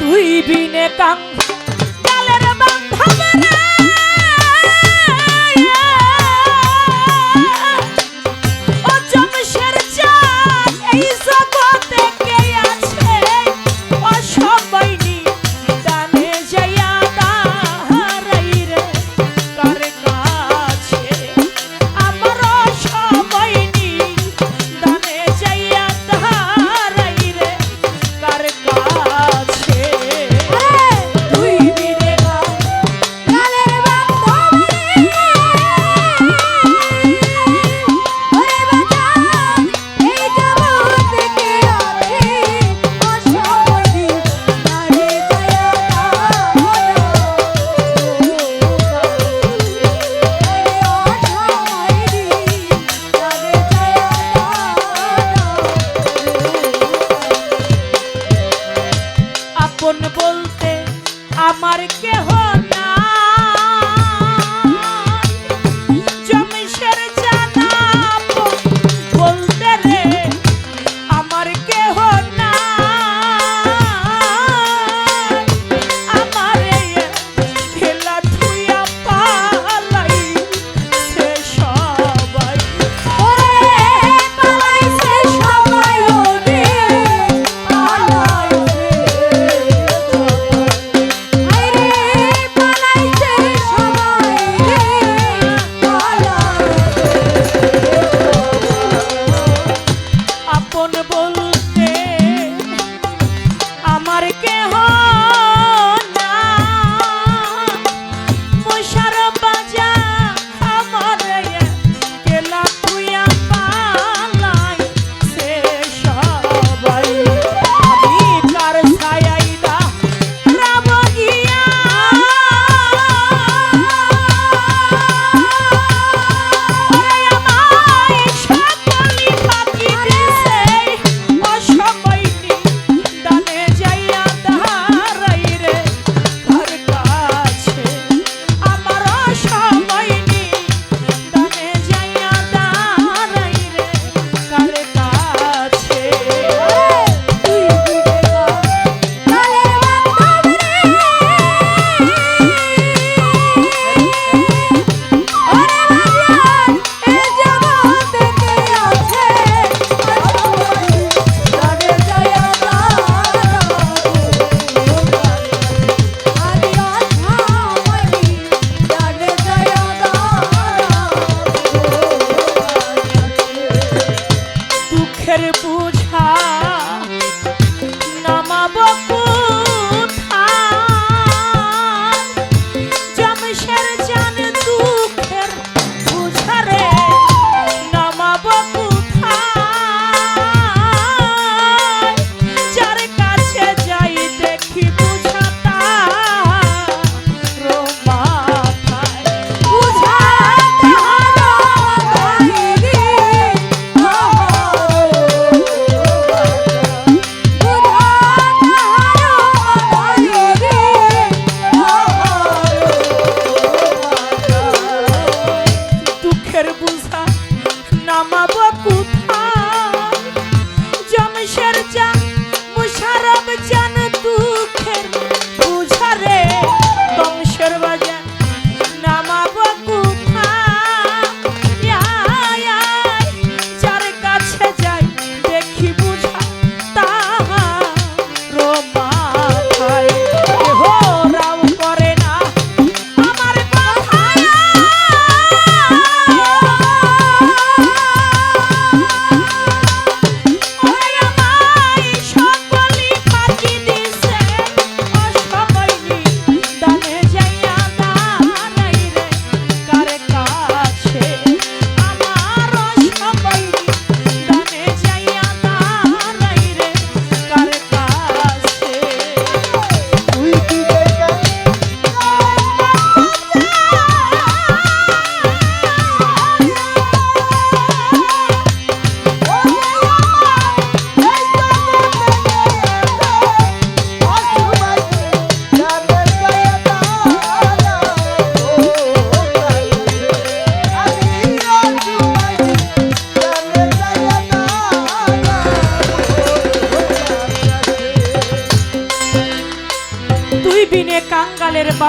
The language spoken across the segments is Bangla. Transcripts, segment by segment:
তুই বিনে কাং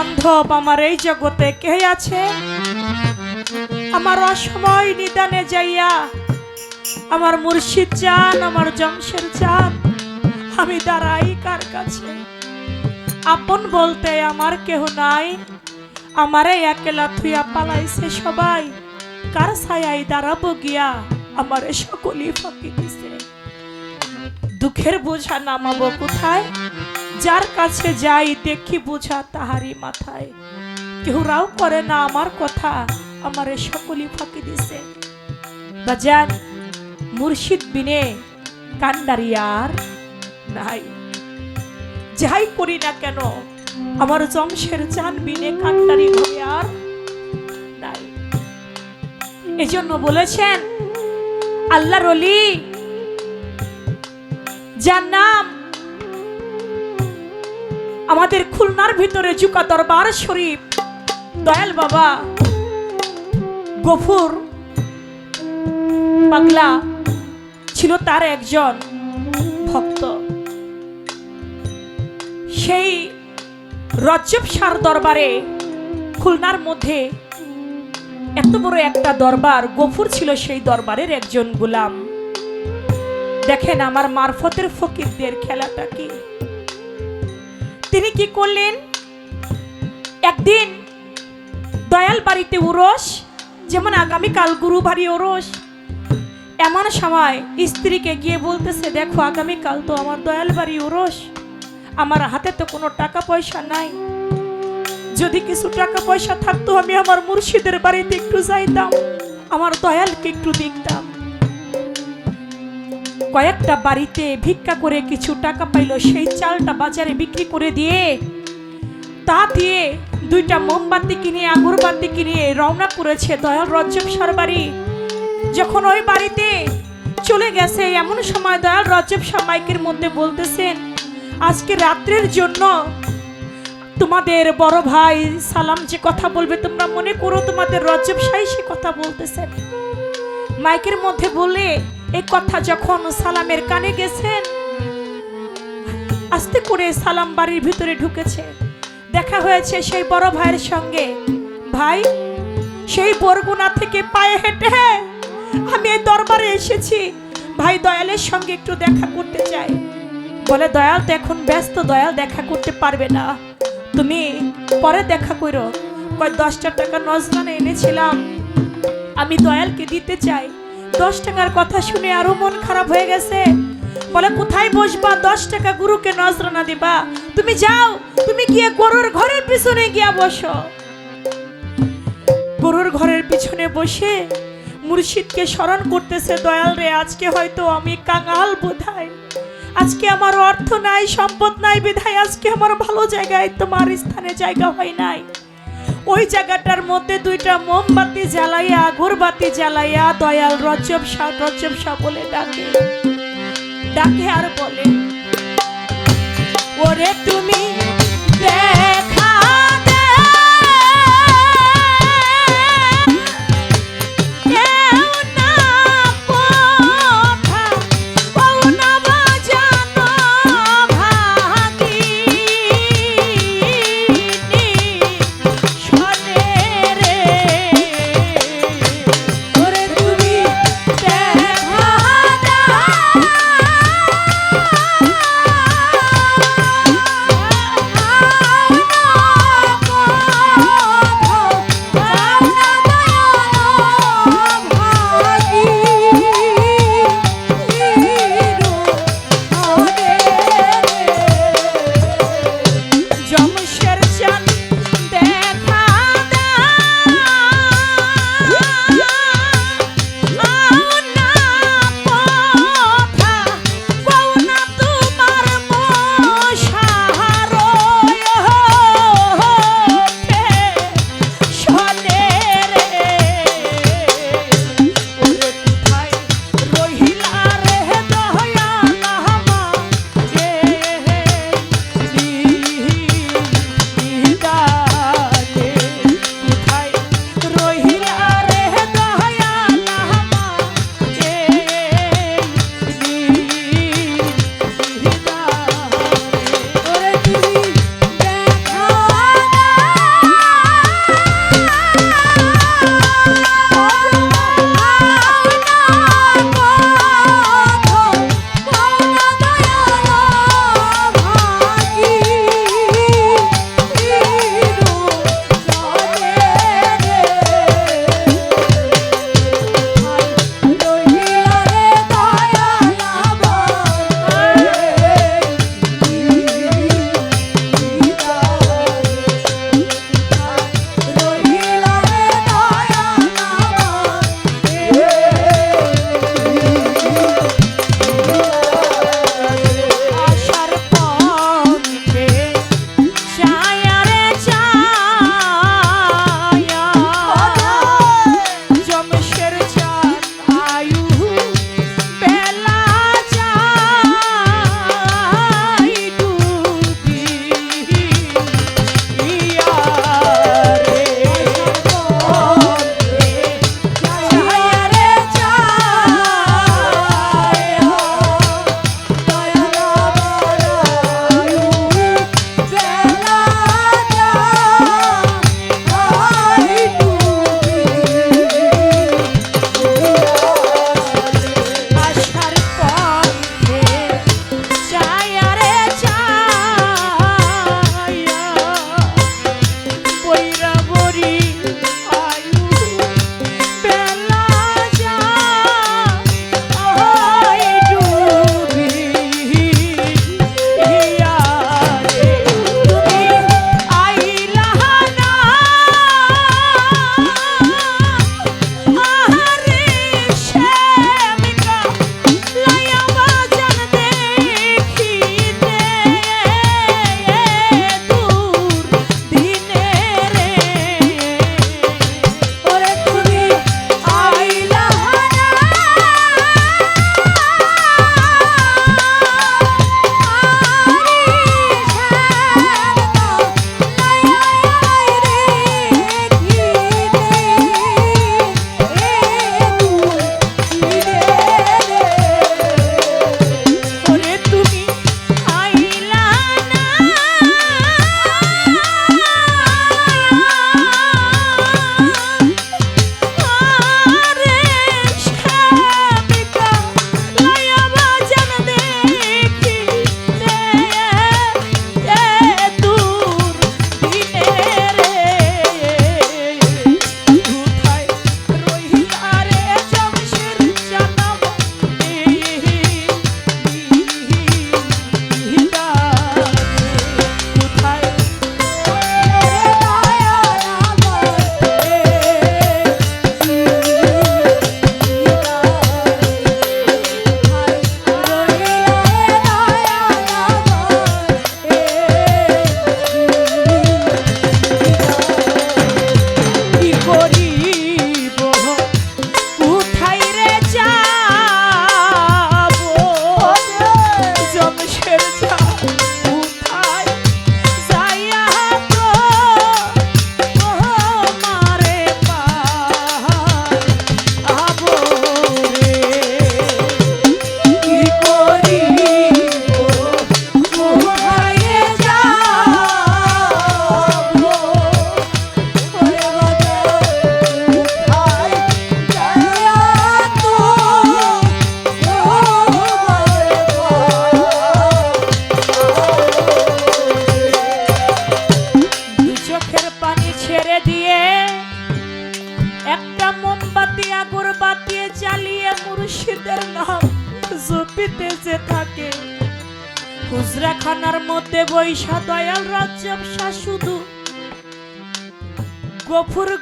বান্ধব আমার এই জগতে কে আছে? আমার অসময় নিদানে যাইয়া, আমার মুর্শিদ চান আমার জমশের চান আমি দাঁড়াই কার কাছে? আপন বলতে আমার কেহ নাই, আমারে একলা থুইয়া পালাইছে সবাই, কার ছায়াই দাঁড়াবো গিয়া আমারে সকলই ফাঁকি দিছে? দুঃখের বোঝা নামাবো কোথায়? যার কাছে যাই দেখি বোঝা তাহারই মাথায়। কেউ রাও করে না আমার কথা, আমারে সকলই ফাঁকি দিছে। বাজান, মুর্শিদ বিনে কান্ডারি আর নাই। যাই করি না কেন, আমার জমশের চান বিনে কান্ডারি ঘরে আর নাই। এজন্য বলেছেন আল্লাহ অলি যার নাম আমাদের খুলনার ভিতরে জুকা দরবার শরীফ। দয়াল বাবা, গফুর, পাগলা ছিল তার একজন ভক্ত। সেই রজ্জব সার দরবারে, খুলনার মধ্যে এত বড় একটা দরবার, গফুর ছিল সেই দরবারের একজন গোলাম। দেখেন আমার মারফতের ফকিরদের খেলাটা কি। তিনি কি করলেন? একদিন দয়াল বাড়িতে উরস, যেমন আগামীকাল গুরু বাড়ি ওরস এমন সময় স্ত্রীকে গিয়ে বলতেছে, দেখো, আগামীকাল তো আমার দয়াল বাড়ি ওরস আমার হাতে তো কোনো টাকা পয়সা নাই। যদি কিছু টাকা পয়সা থাকতো, আমি আমার মুর্শিদের বাড়িতে একটু যাইতাম, আমার দয়ালকে একটু দেখতাম। কয়েকটা বাড়িতে ভিক্ষা করে কিছু টাকা পাইলো, সেই চালটা বাজারে বিক্রি করে দিয়ে, তা দিয়ে দুইটা মোমবাতি কিনে, আগরবাতি কিনে রওনা করেছে দয়াল রজ্জব সরবারি। যখন ওই বাড়িতে চলে গেছে, এমন সময় দয়াল রজ্জব সার মাইকের মধ্যে বলতেছেন, আজকে রাত্রের জন্য তোমাদের বড় ভাই সালাম যে কথা বলবে, তোমরা মনে করো তোমাদের রজ্জব সাই সে কথা বলতেছেন মাইকের মধ্যে বলে এই কথা যখন সালামের কানে গেছেন আস্তে করে সালাম বাড়ির ভিতরে ঢুকেছে। দেখা হয়েছে সেই বড় ভাইয়ের সঙ্গে, ভাই, সেই বরগুনা থেকে পায়ে হেঁটে হ্যাঁ আমি এই দরবারে এসেছি। ভাই, দয়ালের সঙ্গে একটু দেখা করতে চাই। বলে, দয়াল তো এখন ব্যস্ত, দয়াল দেখা করতে পারবে না। তুমি পরে দেখা করো কয়, দশটা টাকা নজরানে এনেছিলাম আমি দয়ালকে দিতে চাই। দশ টাকার কথা শুনে আরও মন খারাপ হয়ে গেছে। বলে, কোথায় বসবা? দশ টাকা গুরুকে নজরানা দিবা। তুমি যাও, তুমি গিয়ে গরুর ঘরের পিছনে গিয়া বসো। গরুর ঘরের পিছনে বসে মুর্শিদকে স্মরণ করতেছে, দয়াল রে, আজকে হয়তো আমি কাঙাল বোধাই। আজকে আমার অর্থ নাই, সম্পদ নাই, বিধায় আজকে আমার ভালো জায়গায় তোমার স্থানে জায়গা হয় নাই। ওই জায়গাটার মধ্যে দুইটা মোমবাতি জ্বালাইয়া, আগরবাতি জ্বালাইয়া দয়াল রচব রচব বলে ডাকে। ডাকে আর বলে, ওরে তুমি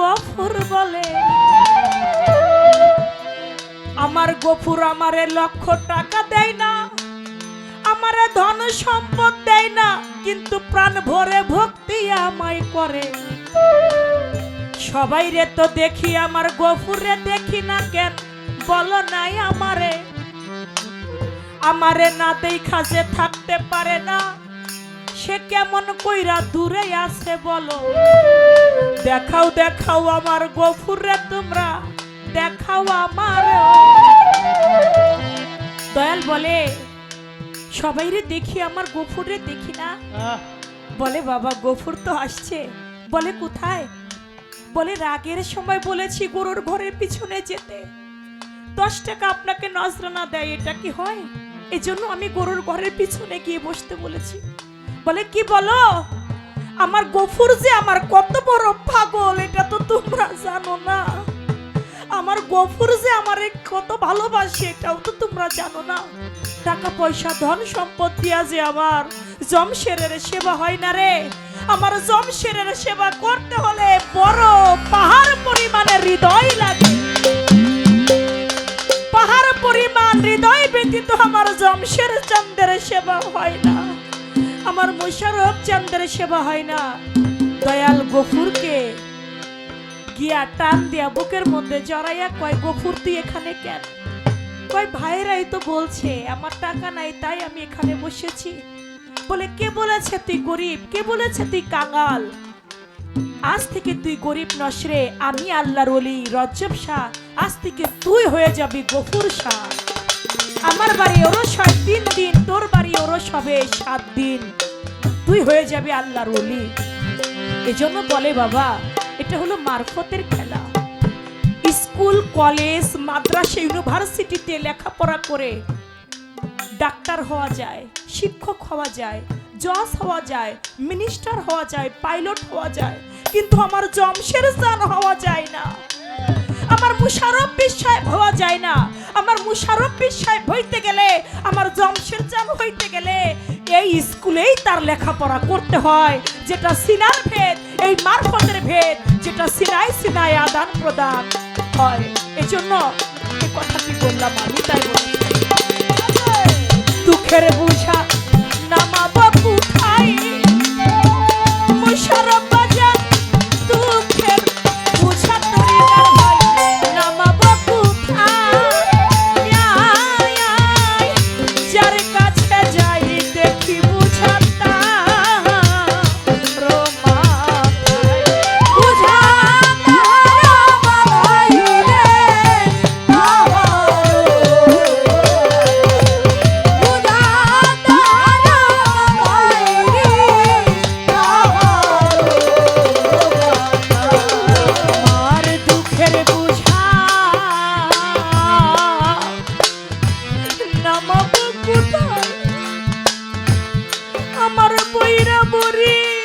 গফুর বলে। আমার গফুর আমারে লক্ষ টাকা দেয় না, আমারে ধন সম্পদ দেয় না, কিন্তু প্রাণ ভরে ভক্তি আমায় করে। সবাই রে তো দেখি, আমার গফুরে দেখি না কেন? বলো নাই আমারে। আমারে না দেখা যে থাকতে পারে না। সে কেমন কইরা দূরে আছে বলো। দেখাও দেখাও আমার গফুরে তোমরা। দেখাও আমার। দয়াল বলে সবাই রে দেখি আমার গফুরে দেখি না। বলে বাবা গফুর তো আসছে। বলে কোথায়? বলে রাগের সময় বলেছি গরুর ঘরের পিছনে যেতে। দশ টাকা আপনাকে নজরানা দেয় এটা কি হয়? এজন্য আমি গরুর ঘরের পিছনে গিয়ে বসতে বলেছি। বলে, কি বলো? আমার গফুর যে আমার কত বড় পাগল, এটা তো তোমরা জানো না। আমার গফুর যে আমারে কত ভালোবাসে, এটাও তো তোমরা জানো না। টাকা, পয়সা, ধন সম্পদ দিয়া যে আমার জমশেরের সেবা হয় না রে। আমার জমশেরের সেবা করতে হলে বড় পাহাড় পরিমাণে হৃদয় লাগে। পাহাড় পরিমাণ হৃদয় ব্যতীত আমার জমশের চন্দ্রের সেবা হয় না। আমার মুশারফ চন্দ্রের সেবা হয় না। দয়াল গফুরকে গিয়া টান দিয়া বুকের মধ্যে জড়াইয়া কয়, গফুর, তুই এখানে কেন? কয়, ভাইরাই তো বলছে, আমার টাকা নাই, তাই আমি এখানে বসেছি। বলে, কে বলেছে তুই গরিব? কে বলেছে তুই কাঙাল? আজ থেকে তুই গরিব নসরে, আমি আল্লাহর অলি রজ্জব শাহ। আজ থেকে তুই হয়ে যাবি গফুর শাহ। আমার বাড়ি ওরস হয় তিন দিন, তোর বাড়ি ওরস হবে সাত দিন। তুই হয়ে যাবি আল্লাহর অলি এজন্য বলে, বাবা, এটা হলো মারফতের খেলা। স্কুল, কলেজ, মাদ্রাসা, ইউনিভার্সিটিতে লেখাপড়া করে ডাক্তার হওয়া যায়, শিক্ষক হওয়া যায়, জজ হওয়া যায়, মিনিস্টার হওয়া যায়, পাইলট হওয়া যায়, কিন্তু আমার জমশের জান হওয়া যায় না। আমার মুশারফ সাহেব হওয়া যায় না। আমার মুশারফ সাহেব হইতে গেলে, আমার জমশের জান হইতে গেলে এই স্কুলেই তার লেখাপড়া করতে হয়, যেটা সিনার ভেদ, এই মারফতের ভেদ, যেটা সিনাই সিনাই আদান প্রদান হয়। এজন্য কথাটি বললাম আমি তাই বলি। দুঃখের বুঝা আমার বইরা মরি।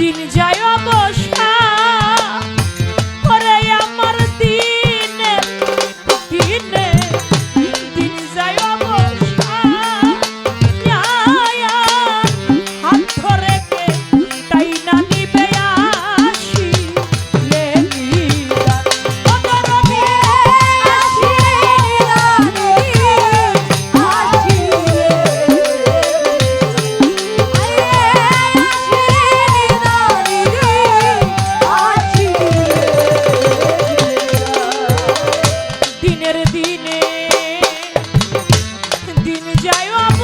দিন যায় অবশ্য। Yeah, you.